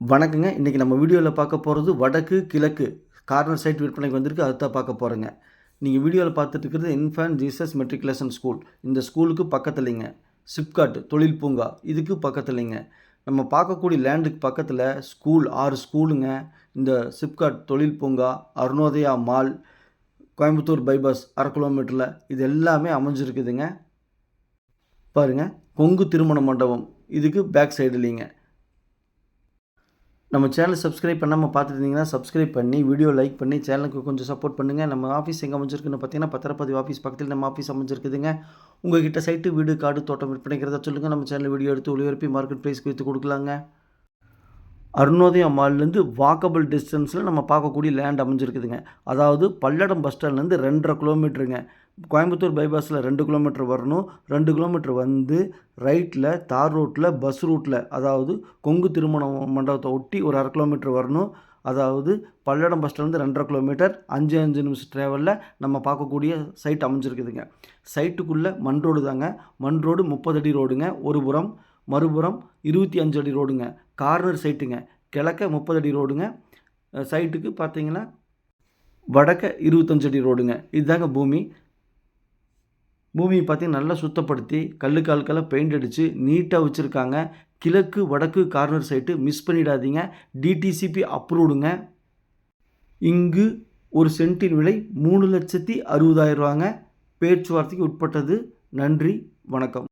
வணக்கங்க. இன்றைக்கி நம்ம வீடியோவில் பார்க்க போகிறது வடக்கு கிழக்கு கார்னர் சைட் விற்பனைக்கு வந்திருக்கு. அதுதான் பார்க்க போகிறேங்க நீங்கள் வீடியோவில் பார்த்துட்டு இருக்கிறது இன்ஃபேன் ஜீசஸ் மெட்ரிகுலேஷன் ஸ்கூல் இந்த ஸ்கூலுக்கு பக்கத்துலைங்க. சிப்காட் தொழில் பூங்கா. இதுக்கு பக்கத்துலைங்க. நம்ம பார்க்கக்கூடிய லேண்டுக்கு பக்கத்தில் ஸ்கூல் ஆறு ஸ்கூலுங்க இந்த சிப்காட் தொழில் பூங்கா அருணோதயா மால் கோயம்புத்தூர் பைபாஸ் அரை கிலோமீட்டரில் இது எல்லாமே அமைஞ்சிருக்குதுங்க. பாருங்கள் கொங்கு திருமண மண்டபம். இதுக்கு பேக் சைடு இல்லைங்க நம்ம சேனல் சப்ஸ்கிரைப் பண்ணாமல் பார்த்துருந்தீங்கன்னா சப்ஸ்கிரைப் பண்ணி வீடியோ லைக் பண்ணி சேனலுக்கு கொஞ்சம் சப்போர்ட் பண்ணுங்கள் நம்ம ஆஃபீஸ் எங்கே அமைஞ்சிருக்குன்னு பார்த்தீங்கன்னா பத்திரப்பதிவு ஆஃபீஸ் பக்கத்தில் நம்ம ஆஃபீஸ் அமைஞ்சிருக்குதுங்க. உங்கள் கிட்டே சைட்டு வீடு காடு தோட்டம் விற்பனைக்கிறதா சொல்லுங்கள் நம்ம சேனல் வீடியோ எடுத்து ஒளிபரப்பி மார்க்கெட் ப்ரைஸ் விற்று கொடுக்கலாங்க. அருணோதய மால்லேருந்து வாக்கபிள் டிஸ்டன்ஸில் நம்ம பார்க்கக்கூடிய லேண்ட் அமைஞ்சிருக்குதுங்க. அதாவது பல்லடம் பஸ் ஸ்டாண்ட்லேருந்து ரெண்டரை கிலோமீட்டருங்க கோயம்புத்தூர் பைபாஸில் ரெண்டு கிலோமீட்டர் வரணும். ரெண்டு கிலோமீட்டர் வந்து ரைட்டில் தார் ரோட்டில் பஸ் ரூட்டில் அதாவது கொங்கு திருமண மண்டபத்தை ஒட்டி ஒரு அரை கிலோமீட்டர் வரணும். அதாவது பல்லடம் பஸ் ஸ்டாண்ட்லேருந்து ரெண்டரை கிலோமீட்டர் அஞ்சு அஞ்சு நிமிஷம் ட்ராவலில் நம்ம பார்க்கக்கூடிய சைட் அமைஞ்சிருக்குதுங்க. சைட்டுக்குள்ளே மண் ரோடு தாங்க. மண் ரோடு முப்பது அடி ரோடுங்க ஒரு புறம் மறுபுறம் இருபத்தி அஞ்சு அடி ரோடுங்க. கார்னர் சைட்டுங்க. கிழக்க முப்பது அடி ரோடுங்க. சைட்டுக்கு பார்த்தீங்கன்னா வடக்க இருபத்தஞ்சு அடி ரோடுங்க. இதுதாங்க பூமி. பூமியை பார்த்தீங்கன்னா நல்லா சுத்தப்படுத்தி கல்லு பெயிண்ட் அடித்து நீட்டாக வச்சுருக்காங்க. கிழக்கு வடக்கு கார்னர் சைட்டு மிஸ் பண்ணிடாதீங்க. டிடிசிபி அப்ரூவ்டுங்க இங்கு ஒரு சென்ட்டின் விலை மூணு லட்சத்தி அறுபதாயிரம் ரூபாங்க. பேச்சுவார்த்தைக்கு உட்பட்டது. நன்றி. வணக்கம்.